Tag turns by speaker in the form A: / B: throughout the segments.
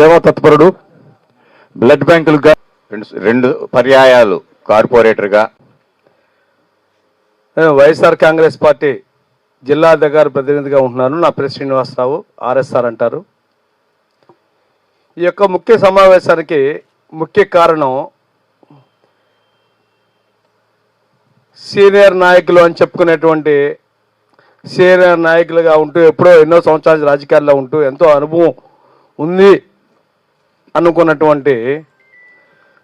A: సేవా తత్పరుడు బ్లడ్ బ్యాంకులుగా రెండు రెండు పర్యాయాలు కార్పొరేటర్గా.
B: నేను వైఎస్ఆర్ కాంగ్రెస్ పార్టీ జిల్లా దగ్గర ప్రతినిధిగా ఉంటున్నాను. నా పేరు శ్రీనివాసరావు ఆర్ఎస్ఆర్ అంటారు. ఈ యొక్క ముఖ్య సమావేశానికి ముఖ్య కారణం సీనియర్ నాయకులు అని చెప్పుకునేటువంటి సీనియర్ నాయకులుగా ఉంటూ ఎప్పుడో ఎన్నో సంవత్సరాలు రాజకీయాల్లో ఉంటూ ఎంతో అనుభవం ఉంది. అనుకున్నటువంటి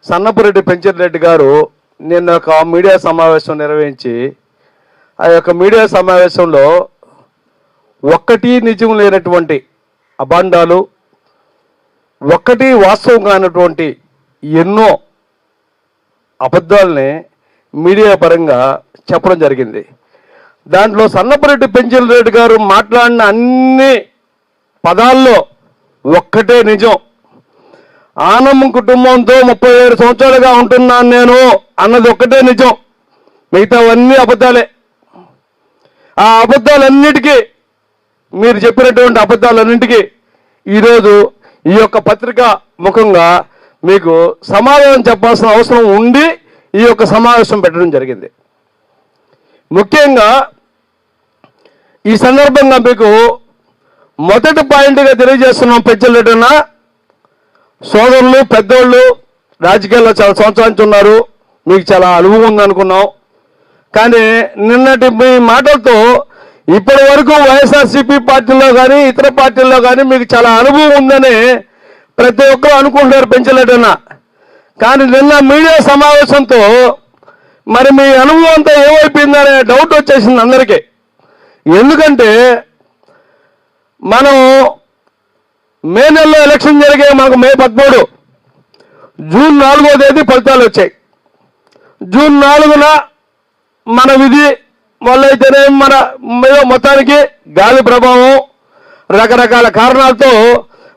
B: సన్నపురెడ్డి పెంచిరెడ్డి గారు నిన్న ఒక మీడియా సమావేశం నిర్వహించి ఆ యొక్క మీడియా సమావేశంలో ఒక్కటి నిజం లేనటువంటి అభాండాలు ఒక్కటి వాస్తవం కానటువంటి ఎన్నో అబద్ధాలని మీడియా పరంగా చెప్పడం జరిగింది. దాంట్లో సన్నపరెడ్డి పెంచిన రెడ్డి గారు మాట్లాడిన అన్ని పదాల్లో ఒక్కటే నిజం. ఆనమ్మ కుటుంబంతో ముప్పై ఏడు సంవత్సరాలుగా ఉంటున్నాను నేను అన్నది ఒక్కటే నిజం. మిగతావన్నీ అబద్ధాలే. ఆ అబద్ధాలన్నిటికీ మీరు చెప్పినటువంటి అబద్ధాలన్నింటికీ ఈరోజు ఈ యొక్క పత్రిక ముఖంగా మీకు సమాధానం చెప్పాల్సిన అవసరం ఉండి ఈ యొక్క సమావేశం పెట్టడం జరిగింది. ముఖ్యంగా ఈ సందర్భంగా మీకు మొదటి పాయింట్గా తెలియజేస్తున్నాం పెంచలేటన్నా సోదరులు పెద్దోళ్ళు రాజకీయాల్లో చాలా సంవత్సరాల నుంచి ఉన్నారు మీకు చాలా అనుభవం ఉందనుకున్నాం కానీ నిన్నటి మీ మాటలతో ఇప్పటి వరకు వైఎస్ఆర్సీపీ పార్టీలో కానీ ఇతర పార్టీల్లో కానీ మీకు చాలా అనుభవం ఉందని ప్రతి ఒక్కరు అనుకుంటున్నారు పెంచలేటన్నా కానీ నిన్న మీడియా సమావేశంతో మరి మీ అనుభవం అంతా ఏమైపోయిందనే డౌట్ వచ్చేసింది అందరికీ. ఎందుకంటే మనం మే నెలలో ఎలక్షన్ జరిగే మనకు మే పదమూడు. జూన్ నాలుగో తేదీ ఫలితాలు వచ్చాయి. జూన్ నాలుగున మన విధి మొదలైతేనే మన మీద మొత్తానికి గాలి ప్రభావం రకరకాల కారణాలతో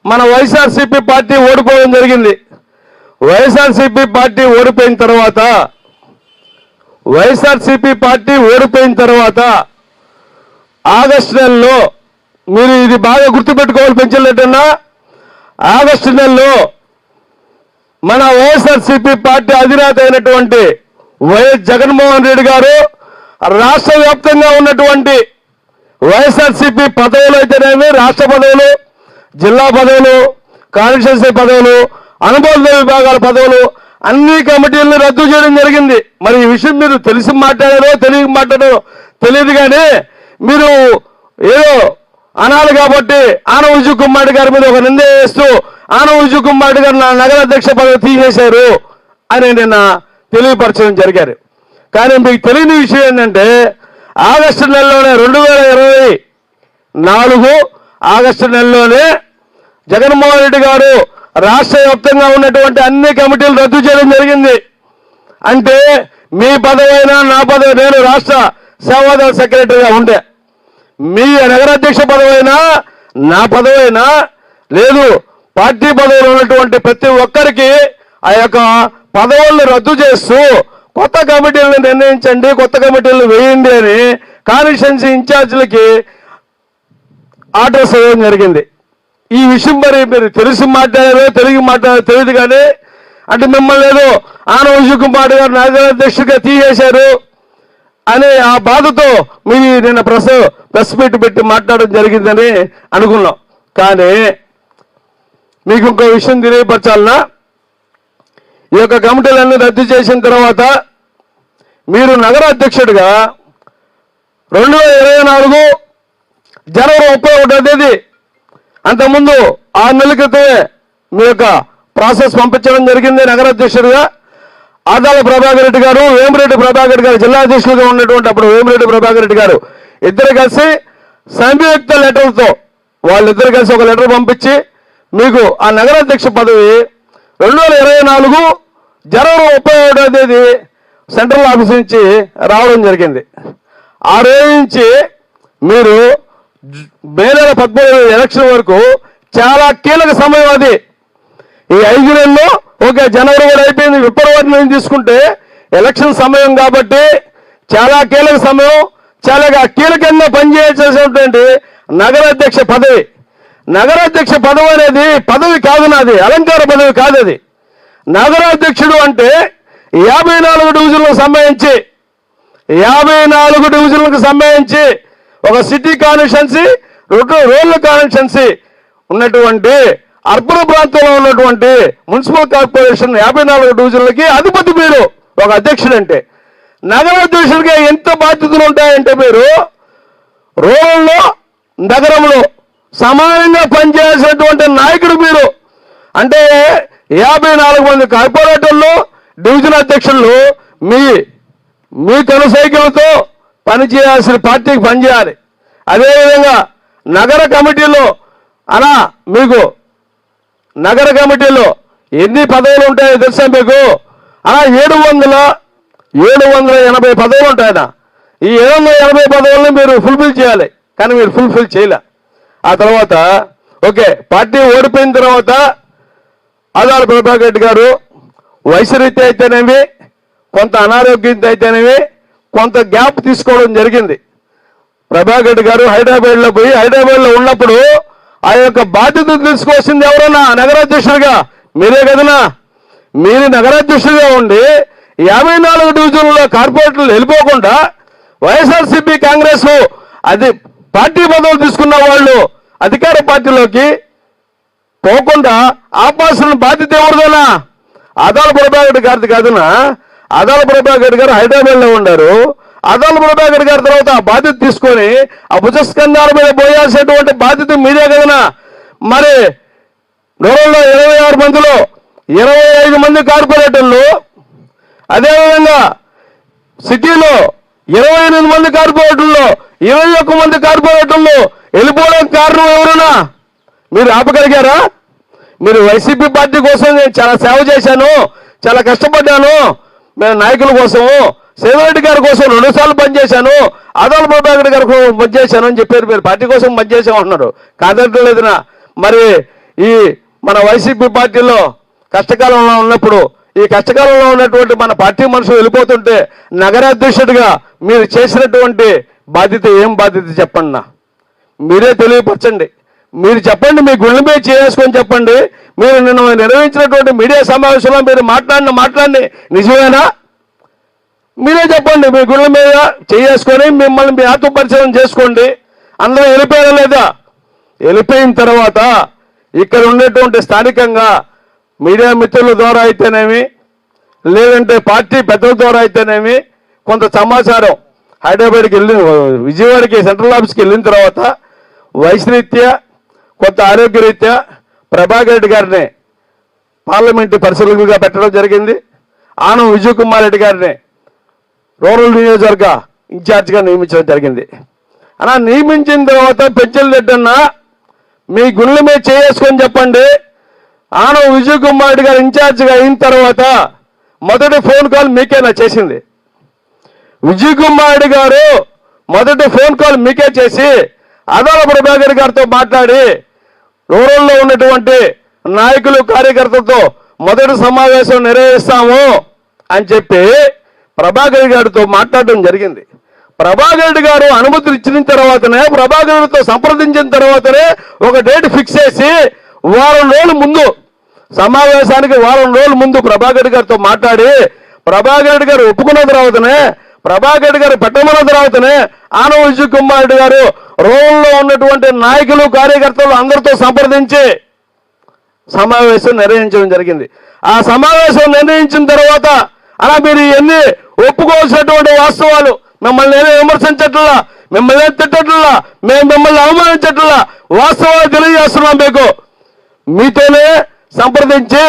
B: మన వైఎస్ఆర్సీపీ పార్టీ ఓడిపోవడం జరిగింది. వైఎస్ఆర్సీపీ పార్టీ ఓడిపోయిన తర్వాత వైఎస్ఆర్సీపీ పార్టీ ఓడిపోయిన తర్వాత ఆగస్టు నెలలో మీరు ఇది బాగా గుర్తుపెట్టుకోవాలి పెంచలేటన్నా ఆగస్టు నెలలో మన వైఎస్ఆర్సీపీ పార్టీ అధినేత అయినటువంటి వైఎస్ జగన్మోహన్ రెడ్డి గారు రాష్ట్ర వ్యాప్తంగా ఉన్నటువంటి వైఎస్ఆర్సీపీ పదవులు అయితేనేమి? రాష్ట్ర పదవులు జిల్లా పదవులు కాన్స్టిట్యున్సీ పదవులు అనుబంధ విభాగాల పదవులు అన్ని కమిటీలను రద్దు చేయడం జరిగింది. మరి ఈ విషయం మీరు తెలిసి మాట్లాడారో తెలియక మాట్లాడారో తెలియదు కానీ మీరు ఏదో అనాలి కాబట్టి ఆనవ విజయ్ గారి మీద ఒక నింద వేస్తూ ఆనవ విజయ్ గారు నా నగర అధ్యక్ష పదవి తీసేశారు అని నిన్న తెలియపరచడం జరిగారు. కానీ మీకు తెలియని విషయం ఏంటంటే ఆగస్టు నెలలోనే రెండు వేల ఇరవై నాలుగు ఆగస్టు నెలలోనే జగన్మోహన్ రెడ్డి గారు రాష్ట్ర వ్యాప్తంగా ఉన్నటువంటి అన్ని కమిటీలు రద్దు చేయడం జరిగింది. అంటే మీ పదవైనా నా పదవి నేను రాష్ట్ర సేవాదళ సెక్రటరీగా ఉండే. మీ నగరాధ్యక్ష పదవైనా నా పదవైనా లేదు పార్టీ పదవులు ఉన్నటువంటి ప్రతి ఒక్కరికి ఆ యొక్క పదవులను రద్దు చేస్తూ కొత్త కమిటీలను నిర్ణయించండి కొత్త కమిటీలను వేయండి అని కాన్స్టిట్యున్సీ ఇన్ఛార్జీలకి ఆర్డర్స్ ఇవ్వడం జరిగింది. ఈ విషయం మరి మీరు తెలిసి మాట్లాడారో తెలుగు మాట్లాడారో తెలియదు కానీ అంటే మిమ్మల్ని ఏదో ఆనవ కుమార్ గారు నగరాధ్యక్షుడిగా తీసేశారు. అనే ఆ బాధతో మీరు నిన్న ప్రెస్ ప్రెస్ మీట్ పెట్టి మాట్లాడడం జరిగిందని అనుకున్నాం. కానీ మీకు ఇంకో విషయం తెలియపరచాలన్నా ఈ యొక్క కమిటీలన్నీ రద్దు చేసిన తర్వాత మీరు నగర అధ్యక్షుడిగా రెండు వేల ఇరవై నాలుగు జనవరి ముప్పై ఒకటో తేదీ అంతకుముందు ఆరు నెలల క్రితమే మీ యొక్క ప్రాసెస్ పంపించడం జరిగింది నగర అధ్యక్షుడిగా ఆదాల ప్రభాకర్ రెడ్డి గారు వేమిరెడ్డి ప్రభాకర్ రెడ్డి గారు జిల్లా అధ్యక్షులుగా ఉన్నటువంటి అప్పుడు వేమిరెడ్డి ప్రభాకర్ రెడ్డి గారు ఇద్దరు కలిసి సంయుక్త లెటర్లతో వాళ్ళిద్దరు కలిసి ఒక లెటర్ పంపించి మీకు ఆ నగరాధ్యక్ష పదవి రెండు వేల ఇరవై నాలుగు జనవరి ముప్పై ఒకటో తేదీ సెంట్రల్ ఆఫీస్ నుంచి రావడం జరిగింది. ఆ రోజు నుంచి మీరు మే నెల పద్మూడు ఎలక్షన్ వరకు చాలా కీలక సమయం అది. ఈ ఐదు నెలల్లో ఓకే జనవరి కూడా అయిపోయింది. ఫిబ్రవరి నుంచి తీసుకుంటే ఎలక్షన్ సమయం కాబట్టి చాలా కీలక సమయం. చాలా కీలకంగా పనిచేయాల్సినటువంటి నగరాధ్యక్ష పదవి. నగరాధ్యక్ష పదవి అనేది పదవి కాదు నాది అలంకార పదవి కాదు అది. నగరాధ్యక్షుడు అంటే యాభై నాలుగు డివిజన్లకు సంబంధించి యాభై నాలుగు డివిజన్లకు సంబంధించి ఒక సిటీ కాన్స్టిట్యున్సీ రెండు రూరల్ కాన్స్టిట్యున్సీ ఉన్నటువంటి అర్బన్ ప్రాంతంలో ఉన్నటువంటి మున్సిపల్ కార్పొరేషన్ యాభై నాలుగు డివిజన్లకి అధిపతి మీరు ఒక అధ్యక్షుడు అంటే నగరాధ్యక్షుడిగా ఎంత బాధ్యతలు ఉంటాయంటే మీరు రూరల్లో నగరంలో సమానంగా పనిచేయాల్సినటువంటి నాయకుడు మీరు. అంటే యాభై నాలుగు మంది కార్పొరేటర్లు డివిజన్ అధ్యక్షులు మీ మీ సైకిల్తో పనిచేయాల్సిన పార్టీకి పనిచేయాలి. అదేవిధంగా నగర కమిటీలో అలా మీకు నగర కమిటీలో ఎన్ని పదవులు ఉంటాయో తెలుసా మీకు? ఆ ఏడు వందల ఏడు వందల ఎనభై పదవులు ఉంటాయట ఈ ఏడు వందల ఎనభై పదవులను మీరు ఫుల్ఫిల్ చేయాలి. కానీ మీరు ఫుల్ఫిల్ చేయలే. ఆ తర్వాత ఓకే పార్టీ ఓడిపోయిన తర్వాత ఆదాల ప్రభాకర్ రెడ్డి గారు వయసు అయితేనేమి కొంత అనారోగ్యంతో అయితేనేమి కొంత గ్యాప్ తీసుకోవడం జరిగింది. ప్రభాకర్ రెడ్డి గారు హైదరాబాద్లో పోయి హైదరాబాద్లో ఉన్నప్పుడు ఆ యొక్క బాధ్యత తీసుకోవాల్సింది ఎవరన్నా నగరాధ్యక్షుడిగా. మీరే కదనా? మీరు నగరాధ్యక్షుడిగా ఉండి యాభై నాలుగు డివిజన్లో కార్పొరేటర్లు వెళ్ళిపోకుండా వైఎస్ఆర్సీపీ కాంగ్రెస్ అది పార్టీ పదవులు తీసుకున్న వాళ్ళు అధికార పార్టీలోకి పోకుండా ఆపాల్సిన బాధ్యత ఎవరిదోనా? అదాల ప్రభాకర్ గారిది కాదునా? అదాల ప్రభాకర్ గారు హైదరాబాద్లో ఉన్నారు. అదాల ప్రభాకర్ గారి తర్వాత ఆ బాధ్యత తీసుకొని ఆ భుజస్కంధాల మీద పోయాల్సినటువంటి బాధ్యత మీదే కదనా? మరి నూరంలో ఇరవై ఆరు మందిలో ఇరవై ఐదు మంది కార్పొరేటర్లు అదేవిధంగా సిటీలో ఇరవై ఎనిమిది మంది కార్పొరేటర్లు ఇరవై ఒక్క మంది కార్పొరేటర్లు వెళ్ళిపోవడానికి కారణం ఎవరునా మీరు ఆపగలిగారా? మీరు వైసీపీ పార్టీ కోసం నేను చాలా సేవ చేశాను చాలా కష్టపడ్డాను. మేము నాయకుల కోసము సేవరెడ్డి గారి కోసం రెండు సార్లు పనిచేశాను ఆదాల ప్రభాకర్ గారి కోసం పనిచేశాను అని చెప్పారు మీరు. పార్టీ కోసం పనిచేసాం అంటున్నారు కాదట్టలేదునా మరి ఈ మన వైసీపీ పార్టీలో కష్టకాలంలో ఉన్నప్పుడు ఈ కష్టకాలంలో ఉన్నటువంటి మన పార్టీ మనుషులు వెళ్ళిపోతుంటే నగరాధ్యక్షుడిగా మీరు చేసినటువంటి బాధ్యత ఏం బాధ్యత చెప్పండి నా? మీరే తెలియపరచండి. మీరు చెప్పండి మీ గుండె మీద చేసుకొని చెప్పండి. మీరు నిన్న నిర్వహించినటువంటి మీడియా సమావేశంలో మీరు మాట్లాడిన మాట్లాడి నిజమేనా? మీరే చెప్పండి మీ గుళ్ళ మీద చేసుకొని మిమ్మల్ని మీ ఆత్మపరిచయం చేసుకోండి. అందరూ వెళ్ళిపోయారా లేదా? వెళ్ళిపోయిన తర్వాత ఇక్కడ ఉండేటువంటి స్థానికంగా మీడియా మిత్రుల ద్వారా అయితేనేమి లేదంటే పార్టీ పెద్దల ద్వారా అయితేనేమి కొంత సమాచారం హైదరాబాద్కి వెళ్ళిన విజయవాడకి సెంట్రల్ ఆఫీస్కి వెళ్ళిన తర్వాత వయసు కొంత ఆరోగ్య రీత్యా ప్రభాకర్ రెడ్డి గారిని పార్లమెంటు పరిశీలకులుగా పెట్టడం జరిగింది. ఆనం విజయ్ కుమార్ రెడ్డి గారిని రూరల్ నియోజకవర్గ ఇన్ఛార్జిగా నియమించడం జరిగింది. అలా నియమించిన తర్వాత పెంచల్ రెడ్డి అన్న మీ గుండెల మీద చేసుకొని చెప్పండి. ఆనవ విజయ్ కుమార్ గారు ఇన్ఛార్జిగా అయిన తర్వాత మొదటి ఫోన్ కాల్ మీకేనా చేసింది? విజయ్ కుమార్ గారు మొదటి ఫోన్ కాల్ మీకే చేసి అదాల ప్రభాకర్ గారితో మాట్లాడి రూరల్లో ఉన్నటువంటి నాయకులు కార్యకర్తలతో మొదటి సమావేశం నిర్వహిస్తాము అని చెప్పి ప్రభాకర్ గారితో మాట్లాడడం జరిగింది. ప్రభాకర్ గారు అనుమతులు ఇచ్చిన తర్వాతనే ప్రభాకర్ రెడ్డితో సంప్రదించిన తర్వాతనే ఒక డేట్ ఫిక్స్ చేసి వారం రోజుల ముందు సమావేశానికి వారం రోజుల ముందు ప్రభాకర్ గారితో మాట్లాడి ప్రభాకర్ గారు ఒప్పుకున్న తర్వాతనే ప్రభాకర్ గారు పెట్టమన్న తర్వాతనే ఆనవ విజయ్ కుమార్ రెడ్డి గారు రోడ్లో ఉన్నటువంటి నాయకులు కార్యకర్తలు అందరితో సంప్రదించి సమావేశం నిర్వహించడం జరిగింది. ఆ సమావేశం నిర్ణయించిన తర్వాత అలా మీరు ఎన్ని ఒప్పుకోవాల్సినటువంటి వాస్తవాలు మిమ్మల్ని ఏమీ విమర్శించట్లా మిమ్మల్ని ఏం తిట్టట్లా మేము మిమ్మల్ని అవమానించట్లా వాస్తవాలు తెలియజేస్తున్నాం మీకు. మీతోనే సంప్రదించి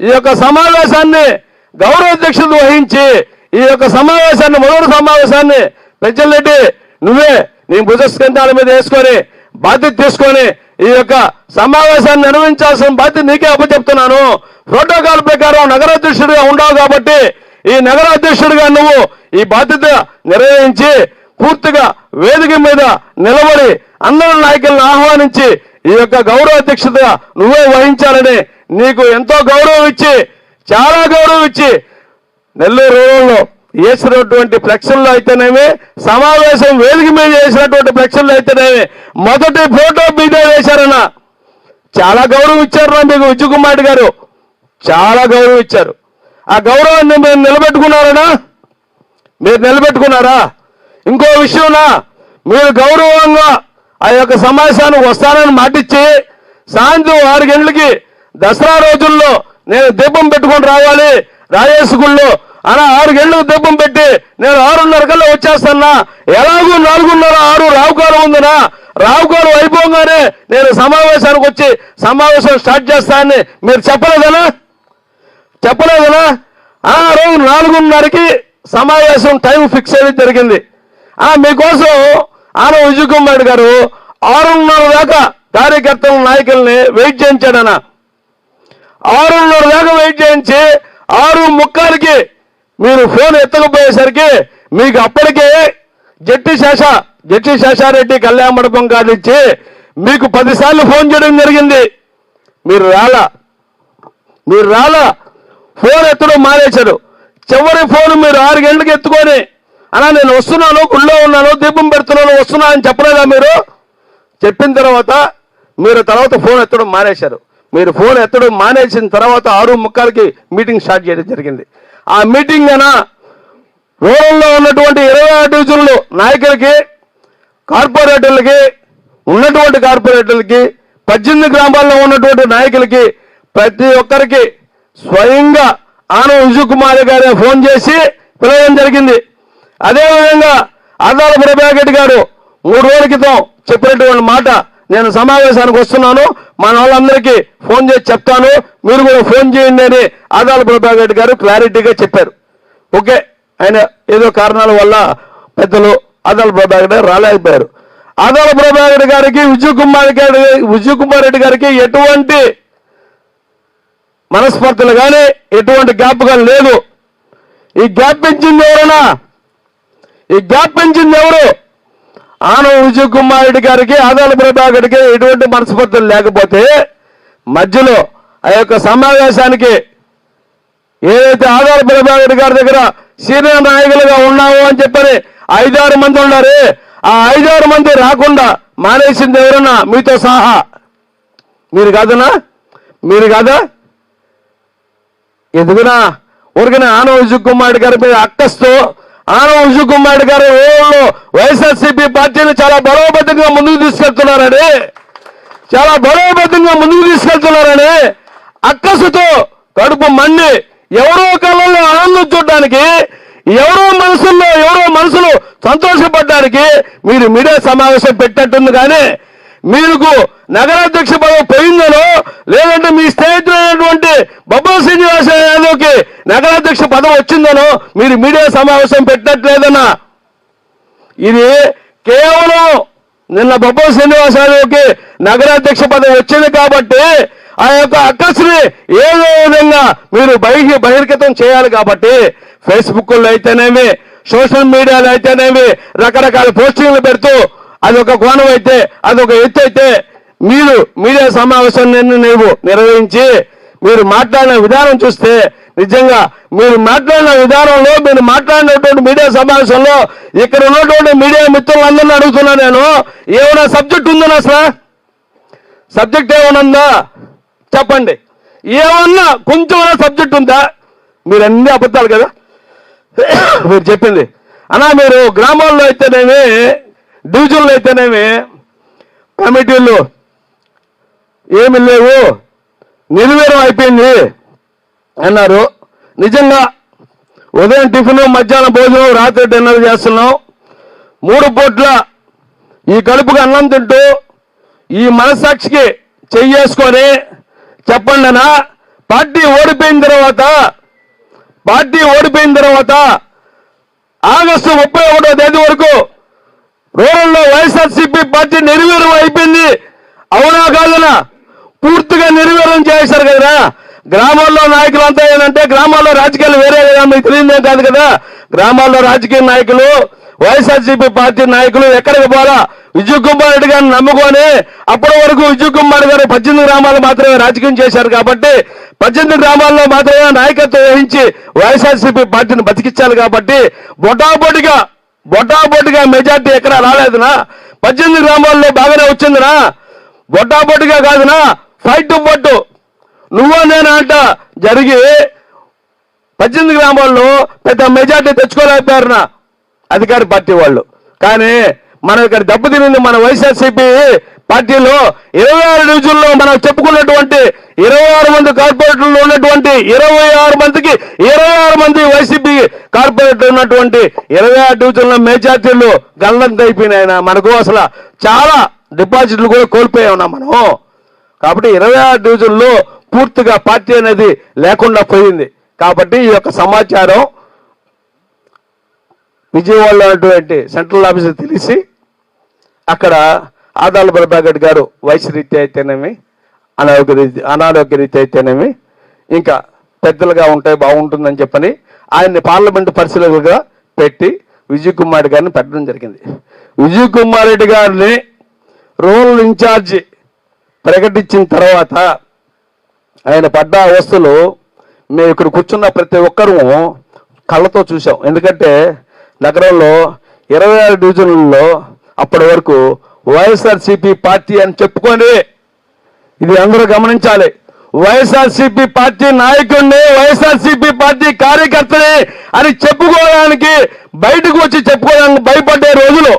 B: ఈ యొక్క సమావేశాన్ని గౌరవాధ్యక్షులు వహించి ఈ యొక్క సమావేశాన్ని మొదటి సమావేశాన్ని పెంచలరెడ్డి నువ్వే నీ భుజస్కంధాల మీద వేసుకొని బాధ్యత తీసుకొని ఈ యొక్క సమావేశాన్ని నిర్వహించాల్సిన బాధ్యత నీకే అప్పచెప్తున్నాను. ప్రోటోకాల్ ప్రకారం నగరాధ్యక్షుడిగా ఉండవు కాబట్టి ఈ నగరాధ్యక్షుడిగా నువ్వు ఈ బాధ్యత నిర్వహించి పూర్తిగా వేదిక మీద నిలబడి అందరి నాయకులను ఆహ్వానించి ఈ యొక్క గౌరవ అధ్యక్షత నువ్వే వహించాలని నీకు ఎంతో గౌరవం ఇచ్చి చాలా గౌరవం ఇచ్చి నెల్లూరు రూరల్లో వేసినటువంటి ఫ్లెక్సుల్లో అయితేనేమి సమావేశం వేదిక మీద వేసినటువంటి ఫ్లెక్సుల్లో అయితేనేమి మొదటి ఫోటో మీదే వేశారన్న. చాలా గౌరవం ఇచ్చారు మీకు విజయకుమార్ గారు. చాలా గౌరవం ఇచ్చారు ఆ గౌరవాన్ని మీరు నిలబెట్టుకున్నారనా? మీరు నిలబెట్టుకున్నారా? ఇంకో విషయంనా మీరు గౌరవంగా ఆ యొక్క సమావేశానికి వస్తానని మాటిచ్చి సాయంత్రం ఆరు గంటలకి దసరా రోజుల్లో నేను దీపం పెట్టుకొని రావాలి. రాజేసుకుల్లో అలా ఆరు గంటలకు దెబ్బం పెట్టి నేను ఆరున్నర కల్లా వచ్చేస్తానా ఎలాగూ నాలుగున్నర ఆరు రావుకాలం ఉందినా. రావుకాలం అయిపోగానే నేను సమావేశానికి వచ్చి సమావేశం స్టార్ట్ చేస్తానని మీరు చెప్పలేదనా? చెప్పలేదనా? ఆ రోజు నాలుగున్నరకి సమావేశం టైం ఫిక్స్ అయ్యి జరిగింది. ఆ మీకోసం ఆన విజయ్ కుమార్ గారు ఆరున్నర దాకా కార్యకర్తల నాయకుల్ని వెయిట్ చేయించాడన? ఆరున్నర దాకా వెయిట్ చేయించి ఆరు ముక్కాలకి మీరు ఫోన్ ఎత్తకపోయేసరికి మీకు అప్పటికే జట్టి శేష జట్టి శేషారెడ్డి కళ్యాణ మండపం కార్డు మీకు పదిసార్లు ఫోన్ చేయడం జరిగింది. మీరు రాలా? మీరు రాలా? ఫోన్ ఎత్తడం మానేశారు. చివరి ఫోన్ మీరు ఆరు గంటలకు ఎత్తుకొని అలా నేను వస్తున్నాను గుళ్ళో ఉన్నాను దీపం పెడుతున్నాను వస్తున్నా అని చెప్పలేదా మీరు? చెప్పిన తర్వాత మీరు తర్వాత ఫోన్ ఎత్తడం మానేశారు. మీరు ఫోన్ ఎత్తడం మానేసిన తర్వాత ఆరు ముక్కలకి మీటింగ్ స్టార్ట్ చేయడం జరిగింది. ఆ మీటింగ్ అయినా రూరల్లో ఉన్నటువంటి ఇరవై ఆరు డివిజన్లు నాయకులకి కార్పొరేటర్లకి ఉన్నటువంటి కార్పొరేటర్లకి పద్దెనిమిది గ్రామాల్లో ఉన్నటువంటి నాయకులకి ప్రతి ఒక్కరికి స్వయంగా ఆనం విజయ్ కుమార్ గారే ఫోన్ చేసి పిలవడం జరిగింది. అదేవిధంగా ఆదాల ప్రభాకర్ గారు మూడు రోజుల క్రితం చెప్పినటువంటి మాట నేను సమావేశానికి వస్తున్నాను. మన వాళ్ళందరికీ ఫోన్ చేసి చెప్తాను. మీరు కూడా ఫోన్ చేయండి అని ఆదాల ప్రభాకర్ గారు క్లారిటీగా చెప్పారు. ఓకే? ఆయన ఏదో కారణాల వల్ల పెద్దలు ఆదాల ప్రభాకర్ గారు రాలేకపోయారు. ఆదాల ప్రభాకర్ గారికి విజయ్ కుమార్ గారి విజయ్ కుమార్ రెడ్డి గారికి ఎటువంటి మనస్పర్ధలు కానీ ఎటువంటి జ్ఞాపకాలు లేదు. ఈ గ్యాప్ పెంచింది ఎవరైనా ఈ గ్యాప్ పెంచింది ఎవరు? ఆనం విజయ్ కుమార్ రెడ్డి గారికి ఆదాల ప్రభాకర్కి ఎటువంటి మనస్పర్ధలు లేకపోతే మధ్యలో ఆ యొక్క సమావేశానికి ఏదైతే ఆదాల ప్రభాకర్ గారి దగ్గర సీనియర్ నాయకులుగా ఉన్నావు అని చెప్పని ఐదారు మంది ఉన్నారు. ఆ ఐదారు మంది రాకుండా మానేసింది ఎవరన్నా? మీతో సహా. మీరు కాదనా మీరు కాదా? ఎందుకునా ఊరికనే ఆనవ విజయ్ కుమార్ గారి మీద అక్కస్తో ఆనవ విజయ్ కుమార్ గారి ఊళ్ళో వైఎస్ఆర్సీపీ పార్టీని చాలా బలోపేతంగా ముందుకు తీసుకెళ్తున్నారని చాలా బలోపేతంగా ముందుకు తీసుకెళ్తున్నారని అక్కసుతో కడుపు మండి ఎవరో కళ్ళల్లో ఆనందం చూడడానికి ఎవరో మనసుల్లో ఎవరో మనసులు సంతోషపడడానికి మీరు మీడియా సమావేశం పెట్టినట్టుంది కానీ మీకు నగరాధ్యక్ష పదవి పోయిందనో లేదంటే మీ స్నేహితులైనటువంటి బొబ్బల శ్రీనివాస యాదవ్కి నగరాధ్యక్ష పదవి వచ్చిందనో మీరు మీడియా సమావేశం పెట్టట్లేదన్నా. ఇది కేవలం నిన్న బొబ్బల శ్రీనివాస యాదవ్కి నగరాధ్యక్ష పదవి వచ్చింది కాబట్టి ఆ యొక్క అక్కసుని ఏదో విధంగా మీరు బహిర్ బహిర్గతం చేయాలి కాబట్టి ఫేస్బుక్లో అయితేనేమి సోషల్ మీడియాలో అయితేనేమి రకరకాల పోస్టింగ్లు పెడుతూ అదొక కోణం అయితే అదొక ఎత్తు అయితే మీరు మీడియా సమావేశం నీవు నిర్వహించి మీరు మాట్లాడిన విధానం చూస్తే నిజంగా మీరు మాట్లాడిన విధానంలో మీరు మాట్లాడినటువంటి మీడియా సమావేశంలో ఇక్కడ ఉన్నటువంటి మీడియా మిత్రులందరినీ అడుగుతున్నా నేను. ఏమైనా సబ్జెక్ట్ ఉందనా అసలు సబ్జెక్ట్ ఏమైనా ఉందా? చెప్పండి. ఏమన్నా కొంచెం సబ్జెక్ట్ ఉందా? మీరు అన్ని అబద్ధాలు కదా? మీరు చెప్పింది. అన్నా మీరు గ్రామాల్లో అయితేనేమి డివిజన్లు అయితేనేమి? కమిటీలు ఏమి లేవు. నిర్వీర్యం అయిపోయింది అన్నారు. నిజంగా ఉదయం టిఫిన్ మధ్యాహ్నం భోజనం రాత్రి డిన్నర్ చేస్తున్నాం. మూడు పూట్ల ఈ కడుపుకి అన్నం తింటూ ఈ మనసాక్షికి చెయ్యేసుకొని చెప్పండి పార్టీ ఓడిపోయిన తర్వాత పార్టీ ఓడిపోయిన తర్వాత ఆగస్టు ముప్పై ఒకటో తేదీ వరకు రూరల్లో వైఎస్ఆర్సీపీ పార్టీ నిర్వీర్యం అయిపోయింది. అవునా కాదనా పూర్తిగా నిర్వీర్యం చేశారు కదా. గ్రామాల్లో నాయకులు అంతా ఏంటంటే గ్రామాల్లో రాజకీయాలు వేరే కదా మీకు తెలియదే కాదు కదా. గ్రామాల్లో రాజకీయ నాయకులు వైఎస్ఆర్సీపీ పార్టీ నాయకులు ఎక్కడికి పోరా విజయ్ కుమార్ రెడ్డి గారిని నమ్ముకొని అప్పటి వరకు విజయ్ కుమార్ గారు పద్దెనిమిది గ్రామాలు మాత్రమే రాజకీయం చేశారు కాబట్టి పద్దెనిమిది గ్రామాల్లో మాత్రమే నాయకత్వం వహించి వైఎస్ఆర్సీపీ పార్టీని బతికించాలి కాబట్టి బొటాబొటిగా బొటాబొటిగా మెజార్టీ ఎక్కడ రాలేదునా? పద్దెనిమిది గ్రామాల్లో బాగానే వచ్చిందినా? బొటాబొటిగా కాదునా? ఫైట్ టు ఫట్టు నువ్వు నేను అంట జరిగి పద్దెనిమిది గ్రామాల్లో పెద్ద మెజార్టీ తెచ్చుకోలేకపోయారునా? అధికార పార్టీ వాళ్ళు. కానీ మనం ఇక్కడ దెబ్బతినింది మన వైఎస్ఆర్సీపీ పార్టీలో ఇరవై ఆరు డివిజన్లో మనం చెప్పుకున్నటువంటి ఇరవై ఆరు మంది కార్పొరేటర్లు ఉన్నటువంటి ఇరవై ఆరు మందికి ఇరవై ఆరు మంది వైసీపీ కార్పొరేటర్ ఉన్నటువంటి ఇరవై ఆరు డివిజన్ల మెజార్టీలు గల్లంత అయిపోయినాయి మనకు అసలు చాలా డిపాజిట్లు కూడా కోల్పోయాం మనం. కాబట్టి ఇరవై ఆరు డివిజన్లో పూర్తిగా పార్టీ అనేది లేకుండా పోయింది. కాబట్టి ఈ యొక్క సమాచారం విజయవాడలో ఉన్నటువంటి సెంట్రల్ ఆఫీసర్ తెలిసి అక్కడ ఆదాల ప్రభాకర్ గారు వయసు రీత్యా అయితేనేమి అనారోగ్య రీతి అనారోగ్య రీతి అయితేనేమి ఇంకా పెద్దలుగా ఉంటే బాగుంటుందని చెప్పని ఆయన్ని పార్లమెంట్ పరిశీలకులుగా పెట్టి విజయ్ కుమార్ గారిని పెట్టడం జరిగింది. విజయ్ కుమార్ రెడ్డి గారిని రూరల్ ఇన్ఛార్జి ప్రకటించిన తర్వాత ఆయన పడ్డ అవస్థలు మేము ఇక్కడ కూర్చున్న ప్రతి ఒక్కరూ కళ్ళతో చూసాం ఎందుకంటే నగరంలో ఇరవై ఆరు డివిజన్లలో అప్పటి వరకు వైఎస్ఆర్సీపీ పార్టీ అని చెప్పుకొని ఇది అందరూ గమనించాలి. వైఎస్ఆర్సీపీ పార్టీ నాయకుడిని వైఎస్ఆర్సీపీ పార్టీ కార్యకర్తని అని చెప్పుకోవడానికి బయటకు వచ్చి చెప్పుకోవడానికి భయపడే రోజులు.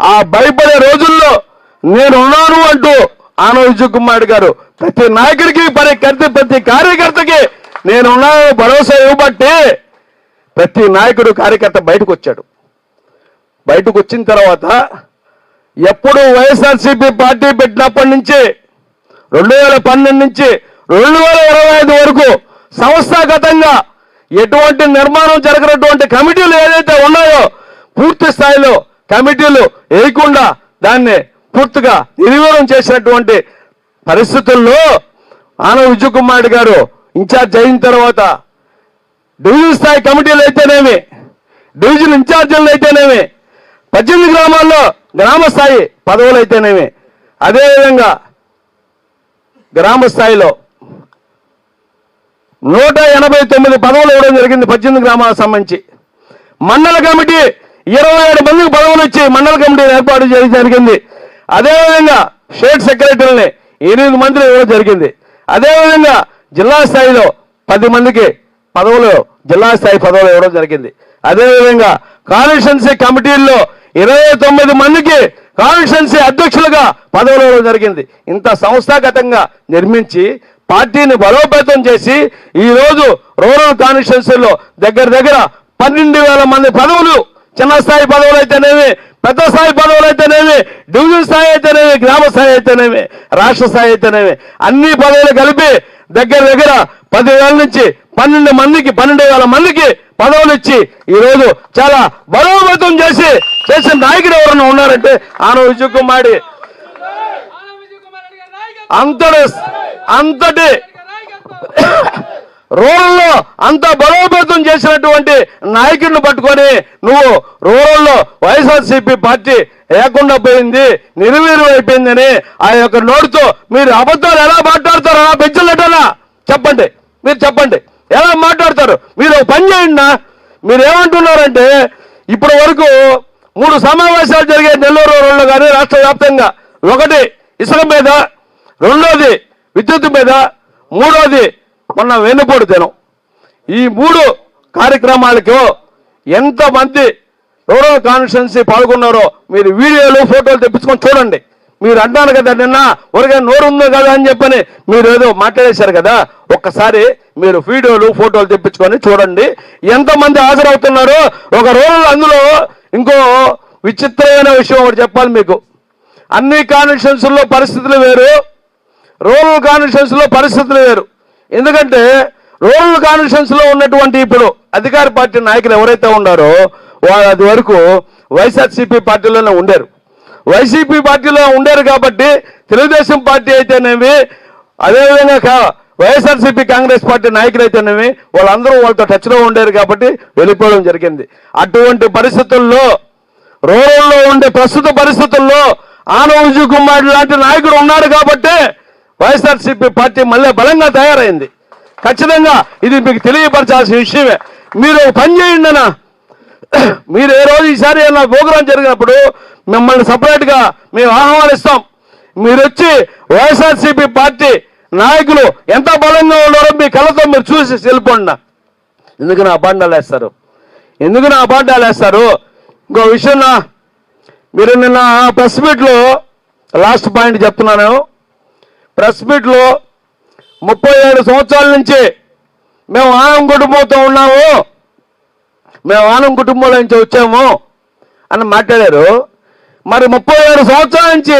B: ఆ భయపడే రోజుల్లో నేనున్నాను అంటూ ఆనవ విజయ్ కుమార్ గారు ప్రతి నాయకుడికి ప్రతి కర్త ప్రతి కార్యకర్తకి నేనున్నాను భరోసా ఇవ్వబట్టి ప్రతి నాయకుడు కార్యకర్త బయటకు వచ్చాడు. బయటకు వచ్చిన తర్వాత ఎప్పుడు వైఎస్ఆర్సీపీ పార్టీ పెట్టినప్పటి నుంచి రెండు వేల పన్నెండు నుంచి రెండు వేల ఇరవై ఐదు వరకు సంస్థాగతంగా ఎటువంటి నిర్మాణం జరగనటువంటి కమిటీలు ఏదైతే ఉన్నాయో పూర్తి స్థాయిలో కమిటీలు వేయకుండా దాన్ని పూర్తిగా నిర్వీర్యం చేసినటువంటి పరిస్థితుల్లో ఆనవ విజయ్ కుమార్ గారు ఇన్ఛార్జ్ అయిన తర్వాత డివిజన్ స్థాయి కమిటీలు అయితేనేమి డివిజన్ ఇన్ఛార్జీలు అయితేనేమి పద్దెనిమిది గ్రామాల్లో గ్రామ స్థాయి పదవులు అయితేనేమి? అదేవిధంగా గ్రామ స్థాయిలో నూట ఎనభై తొమ్మిది పదవులు ఇవ్వడం జరిగింది పద్దెనిమిది గ్రామాలకు సంబంధించి. మండల కమిటీ ఇరవై ఏడు మందికి పదవులు ఇచ్చి మండల కమిటీని ఏర్పాటు చేయడం జరిగింది. అదేవిధంగా స్టేట్ సెక్రటరీని ఎనిమిది మందిని ఇవ్వడం జరిగింది. అదేవిధంగా జిల్లా స్థాయిలో పది మందికి పదవులు జిల్లా స్థాయి పదవులు ఇవ్వడం జరిగింది. అదేవిధంగా కాన్స్టిట్యున్సీ కమిటీల్లో ఇరవై తొమ్మిది మందికి కాన్స్టిట్యున్సీ అధ్యక్షులుగా పదవులు జరిగింది. ఇంత సంస్థాగతంగా నిర్మించి పార్టీని బలోపేతం చేసి ఈరోజు రూరల్ కాన్స్టిట్యున్సీలో దగ్గర దగ్గర పన్నెండు వేల మంది పదవులు చిన్న స్థాయి పదవులు అయితేనేమి పెద్ద స్థాయి పదవులు అయితేనేమి డివిజన్ స్థాయి అయితేనేమి గ్రామ స్థాయి అయితేనేమి రాష్ట్ర స్థాయి అయితేనేమి అన్ని పదవులు కలిపి దగ్గర దగ్గర పదివేల నుంచి పన్నెండు మందికి పన్నెండు వేల మందికి పదవులు ఇచ్చి ఈ రోజు చాలా బలోపేతం చేసి చేసిన నాయకుడు ఎవరైనా ఉన్నారంటే ఆనవ విజయ్ కుమారి అంతటి అంతటి రూరల్లో అంత బలోపేతం చేసినటువంటి నాయకుడిని పట్టుకొని నువ్వు రూరల్లో వైఎస్ఆర్సీపీ పార్టీ లేకుండా పోయింది నిర్వీర్యం అయిపోయిందని ఆ యొక్క నోటితో మీరు అబద్ధాలు ఎలా మాట్లాడతారు అలా పెంచలేటనా చెప్పండి మీరు చెప్పండి. ఎలా మాట్లాడతారు? మీరు పని చేయండి మీరు ఏమంటున్నారంటే ఇప్పటి వరకు మూడు సమావేశాలు జరిగే నెల్లూరు రూరల్లో కానీ రాష్ట్ర వ్యాప్తంగా. ఒకటి ఇసుక మీద రెండోది విద్యుత్ మీద మూడోది మొన్న వెన్నుపోటు దినం ఈ మూడు కార్యక్రమాలకు ఎంతమంది రూరల్ కాన్స్టిట్యున్సీ పాల్గొన్నారో మీరు వీడియోలు ఫోటోలు తెప్పించుకొని చూడండి. మీరు అంటాను కదా నిన్న ఊరికే నోరు ఉంది కదా అని చెప్పని మీరు ఏదో మాట్లాడేశారు కదా. ఒక్కసారి మీరు వీడియోలు ఫోటోలు తెప్పించుకొని చూడండి. ఎంతమంది హాజరవుతున్నారో ఒక రోజు అందులో ఇంకో విచిత్రమైన విషయం ఒకటి చెప్పాలి మీకు. అన్ని కాన్స్టిట్యున్సీల్లో పరిస్థితులు వేరు రూరల్ కాన్స్టిట్యూన్సీలో పరిస్థితులు వేరు. ఎందుకంటే రూరల్ కాన్స్టిట్యూన్సీలో ఉన్నటువంటి ఇప్పుడు అధికార పార్టీ నాయకులు ఎవరైతే ఉన్నారో వాళ్ళు అది వరకు వైఎస్ఆర్సీపీ పార్టీలోనే ఉండారు. వైసీపీ పార్టీలో ఉండారు కాబట్టి తెలుగుదేశం పార్టీ అయితేనేమి అదేవిధంగా వైఎస్ఆర్సీపీ కాంగ్రెస్ పార్టీ నాయకులైతేనేమి వాళ్ళందరూ వాళ్ళతో టచ్లో ఉండేరు కాబట్టి వెళ్ళిపోవడం జరిగింది. అటువంటి పరిస్థితుల్లో రూరల్లో ఉండే ప్రస్తుత పరిస్థితుల్లో ఆనవ కుమార్ లాంటి నాయకుడు ఉన్నాడు కాబట్టి వైఎస్ఆర్సీపీ పార్టీ మళ్ళీ బలంగా తయారైంది. ఖచ్చితంగా ఇది మీకు తెలియపరచాల్సిన విషయమే. మీరు పని చేయండి అన్న. మీరు ఏ రోజు ఈసారి ఏమైనా ప్రోగ్రాం జరిగినప్పుడు మిమ్మల్ని సపరేట్గా మేము ఆహ్వానిస్తాం. మీరు వచ్చి వైఎస్ఆర్సీపీ పార్టీ నాయకులు ఎంత బలంగా ఉన్నారో మీ కళ్ళతో మీరు చూసి వెళ్ళిపోండి ఎందుకు నా అబాండాలు వేస్తారు? ఎందుకు నా అబాండాలు వేస్తారు? ఇంకో విషయం నా మీరు నిన్న ప్రెస్ మీట్లో లాస్ట్ పాయింట్ చెప్తున్నాను. ప్రెస్ మీట్లో ముప్పై ఏడు సంవత్సరాల నుంచి మేము ఆనం కుటుంబంతో ఉన్నాము. మేము ఆనం కుటుంబంలో నుంచి వచ్చాము అని మాట్లాడారు. మరి ముప్పై ఏడు సంవత్సరాల నుంచి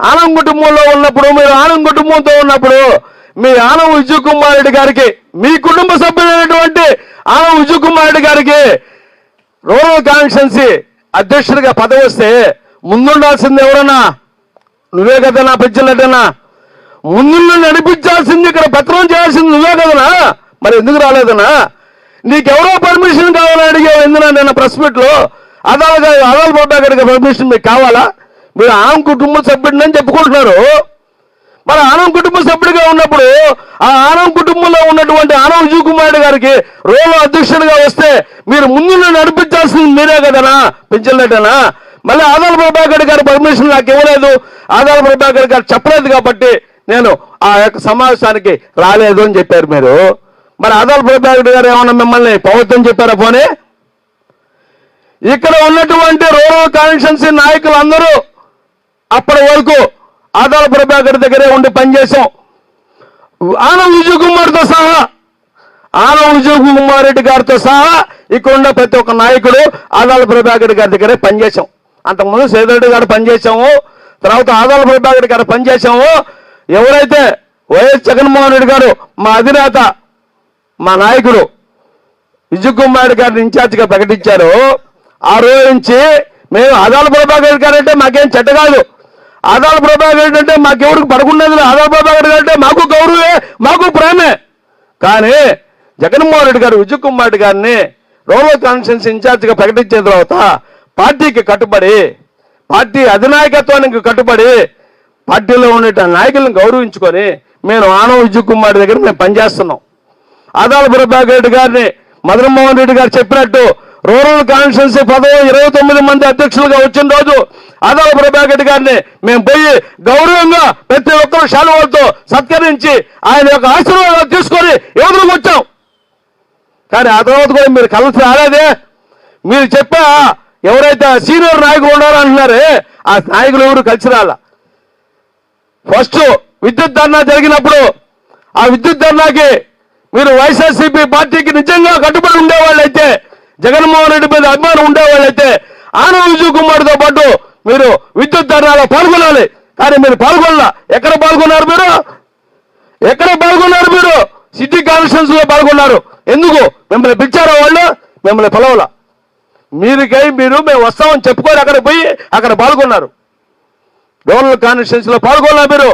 B: ఆనం కుటుంబంలో ఉన్నప్పుడు మీరు ఆనం కుటుంబంతో ఉన్నప్పుడు మీ ఆనం విజయ్ కుమార్ రెడ్డి గారికి మీ కుటుంబ సభ్యులైనటువంటి ఆనం విజయ్ కుమార్ రెడ్డి గారికి రూరల్ కాన్స్టిట్యున్సీ అధ్యక్షుడిగా పదవి వస్తే ముందుండాల్సింది ఎవరన్నా? నువ్వే కదా నా పెంచలేటన్నా ముందు నడిపించాల్సింది ఇక్కడ పత్రం చేయాల్సింది నువ్వే కదనా మరి ఎందుకు రాలేదనా నీకెవరో పర్మిషన్ కావాలని అడిగావు ఎందుకు నేను ప్రెస్ మీట్లో అదాలుగా అదాలు బాబాగడికి పర్మిషన్ మీకు కావాలా? మీరు ఆమె కుటుంబ సభ్యుడిని చెప్పుకుంటున్నారు. మరి ఆనం కుటుంబ సభ్యుడిగా ఉన్నప్పుడు ఆ ఆనం కుటుంబంలో ఉన్నటువంటి ఆనం విజయ్ గారికి రోల్ అధ్యక్షుడిగా వస్తే మీరు ముందు నడిపించాల్సింది మీరే కదనా? పెంచలేటనా మళ్ళీ ఆదాల ప్రభాకర్ గారి పర్మిషన్ నాకు ఇవ్వలేదు. ఆదాల ప్రభాకర్ గారు చెప్పలేదు కాబట్టి నేను ఆ యొక్క సమావేశానికి రాలేదు అని చెప్పారు మీరు. మరి ఆదాల ప్రభాకర్ గారు ఏమన్నా మిమ్మల్ని పౌత్యం చెప్పారా పోనీ? ఇక్కడ ఉన్నటువంటి రూరల్ కాన్స్టిట్యున్సీ నాయకులు అందరూ అప్పటి వరకు ఆదాల ప్రభాకర్ దగ్గరే ఉండి పనిచేశాం. ఆనం విజయ్ కుమార్తో సహా ఆనం విజయ్ కుమార్ రెడ్డి గారితో సహా ఇక్కడ ఉన్న ప్రతి ఒక్క నాయకుడు ఆదాల ప్రభాకర్ గారి దగ్గరే పనిచేశాం. అంతకుముందు సేదరెడ్డి గారు పనిచేశాము తర్వాత ఆదాల ప్రభాకర్ గారు పనిచేశాము. ఎవరైతే వైఎస్ జగన్మోహన్ రెడ్డి గారు మా అధినేత మా నాయకుడు విజయ్ కుమార్ రెడ్డి గారిని ఇన్ఛార్జిగా ప్రకటించారు ఆ రోజు నుంచి మేము ఆదాల ప్రభాకర్ గారు అంటే మాకేం చెడ్డ కాదు. ఆదాల ప్రభాకర్ రెడ్డి అంటే మాకెవరికి పడకున్నది లేదు. ఆదాల ప్రభాకర్ గారు అంటే మాకు గౌరవే మాకు ప్రేమే కానీ జగన్మోహన్ రెడ్డి గారు విజయ్ కుమార్ రెడ్డి గారిని రూరల్ కాన్ఫరెన్స్ ఇన్ఛార్జిగా ప్రకటించిన తర్వాత పార్టీకి కట్టుబడి పార్టీ అధినాయకత్వానికి కట్టుబడి పార్టీలో ఉండే నాయకులను గౌరవించుకొని మేము ఆనవ విజయ్ కుమార్ దగ్గర మేము పనిచేస్తున్నాం ఆదాల ప్రభాకర్ రెడ్డి గారిని మదన్మోహన్ రెడ్డి గారు చెప్పినట్టు రూరల్ కాన్స్టిట్యున్సీ పదవి ఇరవై తొమ్మిది మంది అధ్యక్షులుగా వచ్చిన రోజు ఆదాల ప్రభాకర్ గారిని మేము పోయి గౌరవంగా ప్రతి ఒక్కరు శాలువలతో సత్కరించి ఆయన యొక్క ఆశీర్వాదాలు తీసుకొని ఎదురుకు వచ్చాం. కానీ ఆ తర్వాత కూడా మీరు కలిసి రాలేదే. మీరు చెప్పా ఎవరైతే సీనియర్ నాయకులు ఉన్నారో అంటున్నారే ఆ నాయకులు ఎవరు కలిసి రాలా? ఫస్ట్ విద్యుత్ ధర్నా జరిగినప్పుడు ఆ విద్యుత్ ధర్నాకి మీరు వైఎస్ఆర్సీపీ పార్టీకి నిజంగా కట్టుబడి ఉండేవాళ్ళైతే జగన్మోహన్ రెడ్డి మీద అభిమానం ఉండేవాళ్ళైతే ఆనంద విజయ్ కుమార్తో పాటు మీరు విద్యుత్ ధర్నాలో పాల్గొనాలి. కానీ మీరు పాల్గొనాల. ఎక్కడ పాల్గొన్నారు మీరు? ఎక్కడ పాల్గొన్నారు మీరు? సిటీ కాన్ఫరెన్స్లో పాల్గొన్నారు. ఎందుకు? మిమ్మల్ని పిలిచారా వాళ్ళు? మిమ్మల్ని పిలవలా. మీరుకై మీరు మేము వస్తామని చెప్పుకొని అక్కడ పోయి అక్కడ పాల్గొన్నారు. రూరల్ కాన్ఫరెన్స్లో పాల్గొన్నారు మీరు.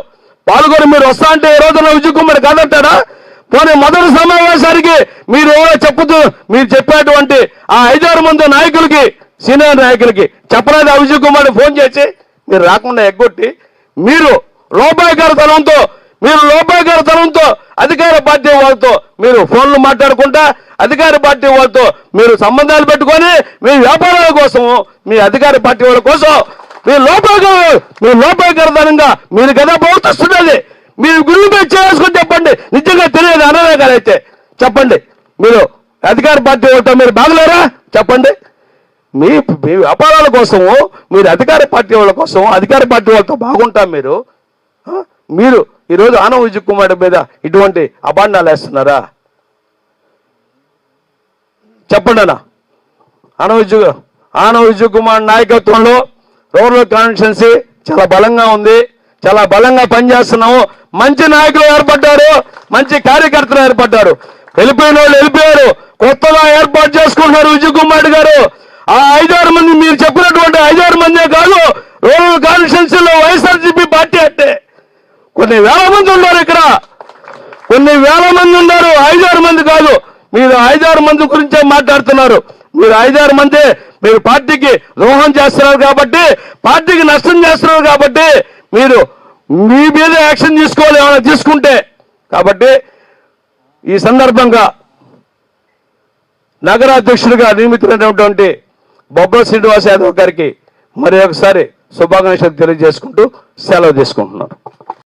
B: పాల్గొని మీరు వస్తా అంటే ఏ రోజున విజయ్ కుమార్ కాదంటారా పోనీ మొదటి సమావేశానికి మీరు ఎవరో చెప్పుతూ మీరు చెప్పేటువంటి ఆ ఐదారు మంది నాయకులకి సీనియర్ నాయకులకి చెప్పలేదు ఆ కుమార్ ఫోన్ చేసి? మీరు రాకుండా ఎగ్గొట్టి మీరు లోపాయకరతనంతో మీరు లోపాయకరతనంతో అధికార పార్టీ వాళ్ళతో మీరు ఫోన్లు మాట్లాడుకుంటా అధికార పార్టీ వాళ్ళతో మీరు సంబంధాలు పెట్టుకొని మీ వ్యాపారాల కోసం మీ అధికార పార్టీ వాళ్ళ కోసం మీ లోపాయకర మీ లోపాయకరతనంగా మీరు కదా ప్రవర్తిస్తున్నది. మీరు గురువుపై చేసుకొని చెప్పండి. నిజంగా తెలియదు అనలేగారైతే చెప్పండి. మీరు అధికార పార్టీ వాళ్ళతో మీరు బాగలేరా చెప్పండి. మీ మీ వ్యాపారాల కోసము మీరు అధికార పార్టీ వాళ్ళ కోసం అధికార పార్టీ వాళ్ళతో బాగుంటాం మీరు. మీరు ఈరోజు ఆనవ విజయ్ కుమార్ మీద ఇటువంటి అభాండాలు వేస్తున్నారా? చెప్పండి అన్న. ఆనవ విజయ్ ఆనవ విజయ్ కుమార్ నాయకత్వంలో రూరల్ కాన్స్టిట్యున్సీ చాలా బలంగా ఉంది. చాలా బలంగా పనిచేస్తున్నాము. మంచి నాయకులు ఏర్పడ్డారు. మంచి కార్యకర్తలు ఏర్పడ్డారు. వెళ్ళిపోయిన వాళ్ళు వెళ్ళిపోయారు. కొత్తగా ఏర్పాటు చేసుకుంటున్నారు విజయ్ కుమార్ గారు. ఆ ఐదారు మంది మీరు చెప్పినటువంటి ఐదారు మందే కాదు రూరల్ కాన్స్టిట్యున్సీలో వైఎస్ఆర్సీపీ పార్టీ అంటే. కొన్ని వేల మంది ఉన్నారు ఇక్కడ. కొన్ని వేల మంది ఉన్నారు. ఐదారు మంది కాదు. మీరు ఐదారు మంది గురించే మాట్లాడుతున్నారు. మీరు ఐదారు మంది మీరు పార్టీకి ద్రోహం చేస్తున్నారు కాబట్టి పార్టీకి నష్టం చేస్తున్నారు కాబట్టి మీరు మీ మీద యాక్షన్ తీసుకోవాలి ఏమైనా తీసుకుంటే. కాబట్టి ఈ సందర్భంగా నగరాధ్యక్షుడిగా నియమితులైనటువంటి బొబ్బల శ్రీనివాస్ యాదవ్ గారికి మరి ఒకసారి శుభాకాంక్షలు తెలియజేసుకుంటూ సెలవు తీసుకుంటున్నారు